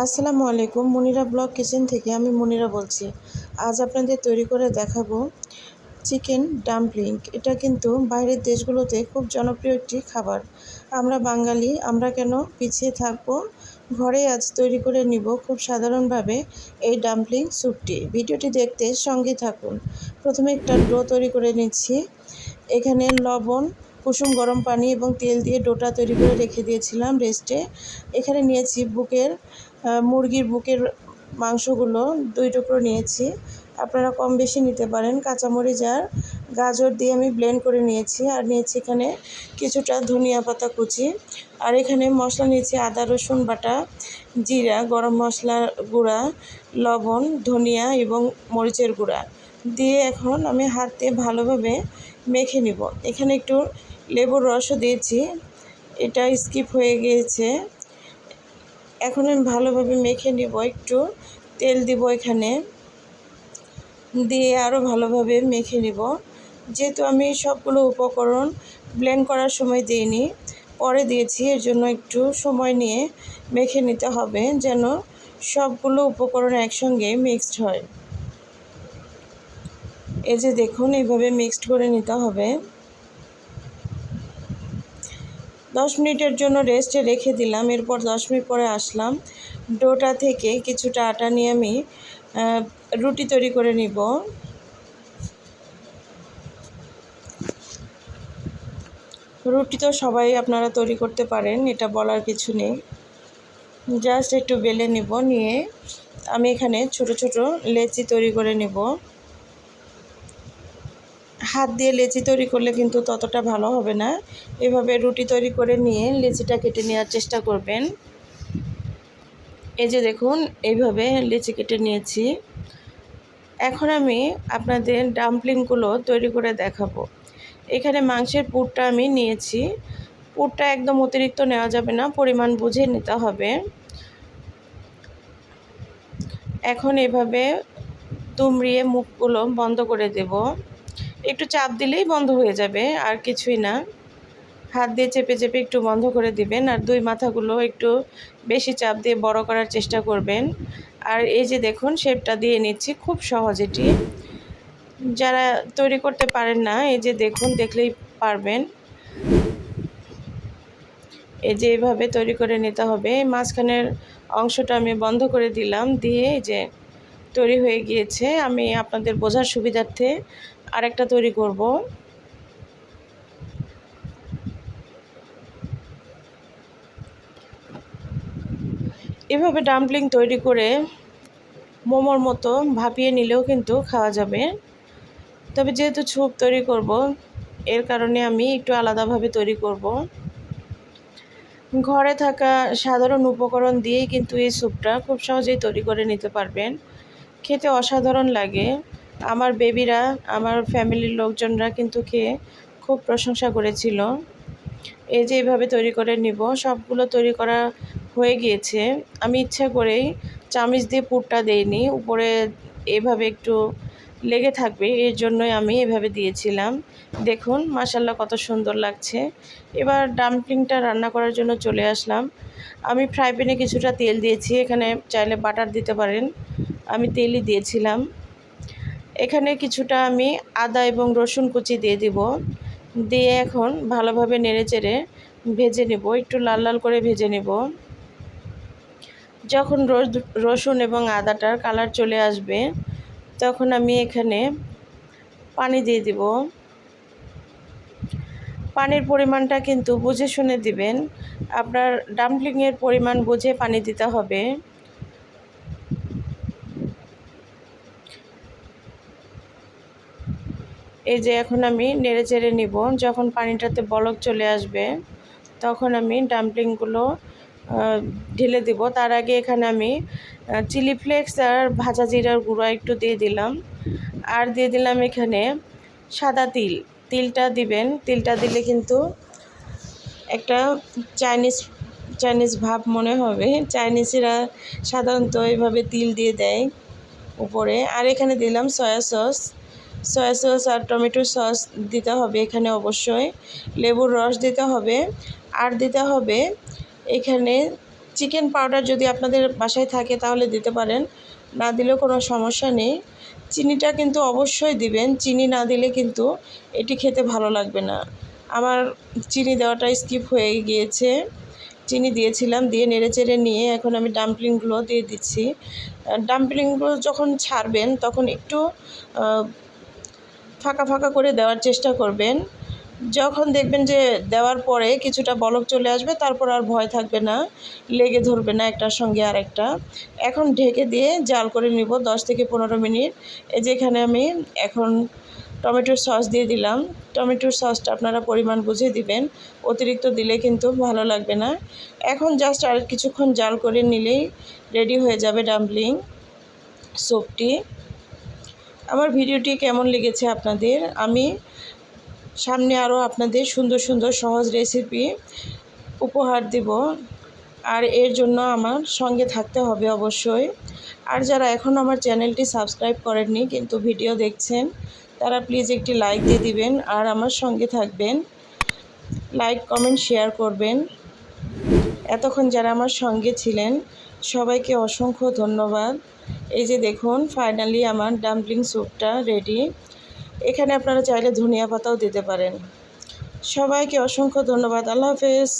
আসসালামু আলাইকুম, Monira blog kitchen থেকে আমি মনিরা বলছি। আজ আপনাদের তৈরি করে দেখাবো চিকেন ডাম্পলিং। এটা কিন্তু বাইরের দেশগুলোতে খুব জনপ্রিয় একটি খাবার। আমরা বাঙালি, আমরা কেন পিছিয়ে থাকব? ঘরে আজ তৈরি করে নিব খুব সাধারণভাবে এই ডাম্পলিং স্যুপটি। ভিডিওটি দেখতে সঙ্গে থাকুন। প্রথমে একটা ডো তৈরি করে নিচ্ছি। এখানে লবণ, কুসুম গরম পানি এবং তেল দিয়ে ডোটা তৈরি করে রেখে দিয়েছিলাম রেস্টে। এখানে নিয়েছি বুকের মুরগির বুকের মাংসগুলো দুই টুকরো নিয়েছি। আপনারা কম বেশি নিতে পারেন। কাঁচামরিচ আর গাজর দিয়ে আমি ব্লেন্ড করে নিয়েছি। আর নিয়েছি এখানে কিছুটা ধনিয়া পাতা কুচি। আর এখানে মশলা নিয়েছি আদা, রসুন বাটা, জিরা, গরম মশলার গুঁড়া, লবণ, ধনিয়া এবং মরিচের গুঁড়া। দিয়ে এখন আমি হাতে ভালোভাবে মেখে নিব। এখানে একটু লেবুর রসও দিয়েছি। এটা স্কিপ হয়ে গিয়েছে। এখন আমি ভালোভাবে মেখে নিব একটু। তেল দিব এখানে। দিয়ে আরও ভালোভাবে মেখে নিব। যেহেতু আমি সবগুলো উপকরণ ব্লেন্ড করার সময় দিইনি, পরে দিয়েছি, এর জন্য একটু সময় নিয়ে মেখে নিতে হবে যেন সবগুলো উপকরণ একসঙ্গে মিক্সড হয়। এই যে দেখুন, এইভাবে মিক্সড করে নিতে হবে। দশ মিনিটের জন্য রেস্টে রেখে দিলাম, এরপর দশ মিনিট পরে আসলাম। ডোটা থেকে কিছুটা আটা নিয়ে আমি রুটি তৈরি করে নিব। রুটি তো সবাই আপনারা তৈরি করতে পারেন, এটা বলার কিছু নেই। জাস্ট একটু বেলে নিব, নিয়ে আমি এখানে ছোট ছোট লেচি তৈরি করে নিব। হাত দিয়ে লেচি তৈরি করলে কিন্তু ততটা ভালো হবে না। এভাবে রুটি তৈরি করে নিয়ে লেচিটা কেটে নেওয়ার চেষ্টা করবেন। এই যে দেখুন, এইভাবে লেচি কেটে নিয়েছি। এখন আমি আপনাদের ডাম্পলিংগুলো তৈরি করে দেখাবো। এখানে মাংসের পুরটা আমি নিয়েছি। পুরটা একদম অতিরিক্ত নেওয়া যাবে না, পরিমাণ বুঝে নিতে হবে। এখন এভাবে তুমড়িয়ে মুখগুলো বন্ধ করে দেব। একটু চাপ দিলেই বন্ধ হয়ে যাবে, আর কিছুই না। হাত দিয়ে চেপে চেপে একটু বন্ধ করে দিবেন, আর দুই মাথাগুলো একটু বেশি চাপ দিয়ে বড় করার চেষ্টা করবেন। আর এই যে দেখুন, শেপটা দিয়ে নিচ্ছি খুব সহজ এটি। যারা তৈরি করতে পারেন না, এই যে দেখুন, দেখলেই পারবেন। এই যে এইভাবে তৈরি করে নিতে হবে। মাঝখানের অংশটা আমি বন্ধ করে দিলাম, দিয়ে যে তৈরি হয়ে গিয়েছে। আমি আপনাদের বোঝার সুবিধার্থে আরেকটা তৈরি করব। এভাবে ডাম্পলিং তৈরি করে মোমোর মতো ভাপিয়ে নিলেও কিন্তু খাওয়া যাবে। তবে যেহেতু ছুপ তৈরি করব, এর কারণে আমি একটু আলাদাভাবে তৈরি করব। ঘরে থাকা সাধারণ উপকরণ দিয়েই কিন্তু এই স্যুপটা খুব সহজেই তৈরি করে নিতে পারবেন। খেতে অসাধারণ লাগে। আমার বেবিরা, আমার ফ্যামিলির লোকজনরা কিন্তু খেয়ে খুব প্রশংসা করেছিল। এই যে এইভাবে তৈরি করে নিব, সবগুলো তৈরি করা হয়ে গিয়েছে। আমি ইচ্ছা করেই চামিচ দিয়ে পুরটা দেইনি, উপরে এভাবে একটু লেগে থাকবে, এর জন্যই আমি এভাবে দিয়েছিলাম। দেখুন মাসাল্লাহ কত সুন্দর লাগছে। এবার ডাম্পলিংটা রান্না করার জন্য চলে আসলাম। আমি ফ্রাই প্যানে কিছুটা তেল দিয়েছি, এখানে চাইলে বাটার দিতে পারেন। আমি তেলই দিয়েছিলাম। এখানে কিছুটা আমি আদা এবং রসুন কুচি দিয়ে দিব। দিয়ে এখন ভালোভাবে নেড়ে চেড়ে ভেজে নেব, একটু লাল লাল করে ভেজে নেব। যখন রসুন এবং আদাটার কালার চলে আসবে, তখন আমি এখানে পানি দিয়ে দিব। পানির পরিমাণটা কিন্তু বুঝে শুনে দিবেন। আপনার ডাম্পলিংয়ের পরিমাণ বুঝে পানি দিতে হবে। এই যে এখন আমি নেড়ে চেড়ে নিব। যখন পানিটাতে বলক চলে আসবে, তখন আমি ডাম্পলিংগুলো ঢেলে দিব। তার আগে এখানে আমি চিলি ফ্লেক্স আর ভাজা জিরার গুঁড়ো একটু দিয়ে দিলাম। আর দিয়ে দিলাম এখানে সাদা তিল। তিলটা দিবেন। তিলটা দিলে কিন্তু একটা চাইনিজ চাইনিজ ভাব মনে হবে। চাইনিজেরা সাধারণত এইভাবে তিল দিয়ে দেয় উপরে। আর এখানে দিলাম সয়া সস। সয়া সস আর টমেটো সস দিতে হবে এখানে অবশ্যই। লেবুর রস দিতে হবে। আর দিতে হবে এখানে চিকেন পাউডার যদি আপনাদের বাসায় থাকে তাহলে দিতে পারেন। না দিলেও কোনো সমস্যা নেই। চিনিটা কিন্তু অবশ্যই দিবেন। চিনি না দিলে কিন্তু এটি খেতে ভালো লাগবে না। আমার চিনি দেওয়াটা স্কিপ হয়ে গিয়েছে। চিনি দিয়েছিলাম, দিয়ে নেড়ে চেড়ে নিয়ে এখন আমি ডাম্পলিংগুলো দিয়ে দিচ্ছি। ডাম্পলিংগুলো যখন ছাড়বেন তখন একটু ফাঁকা ফাঁকা করে দেওয়ার চেষ্টা করবেন। যখন দেখবেন যে দেওয়ার পরে কিছুটা বলক চলে আসবে, তারপর আর ভয় থাকবে না, লেগে ধরবে না একটার সঙ্গে আর একটা এখন ঢেকে দিয়ে জাল করে নিব দশ থেকে পনেরো মিনিট। এই যেখানে আমি এখন টমেটোর সস দিয়ে দিলাম। টমেটোর সসটা আপনারা পরিমাণ বুঝে দিবেন, অতিরিক্ত দিলে কিন্তু ভালো লাগবে না। এখন জাস্ট আর কিছুক্ষণ জাল করে নিলেই রেডি হয়ে যাবে ডাম্পলিং স্যুপটি আমার ভিডিওটি কেমন লেগেছে আপনাদের? আমি সামনে আরও আপনাদের সুন্দর সুন্দর সহজ রেসিপি উপহার দেব। আর এর জন্য আমার সঙ্গে থাকতে হবে অবশ্যই। আর যারা এখন আমার চ্যানেলটি সাবস্ক্রাইব করেননি কিন্তু ভিডিও দেখছেন, তারা প্লিজ একটি লাইক দিয়ে দিবেন আর আমার সঙ্গে থাকবেন। লাইক কমেন্ট শেয়ার করবেন। এতক্ষণ যারা আমার সঙ্গে ছিলেন, সবাইকে অসংখ্য ধন্যবাদ। এই যে দেখুন ফাইনালি আমার ডাম্পলিং স্যুপটা রেডি এখানে আপনারা চাইলে ধনিয়া পাতাও দিতে পারেন। সবাইকে অসংখ্য ধন্যবাদ। আল্লাহ হাফেজ।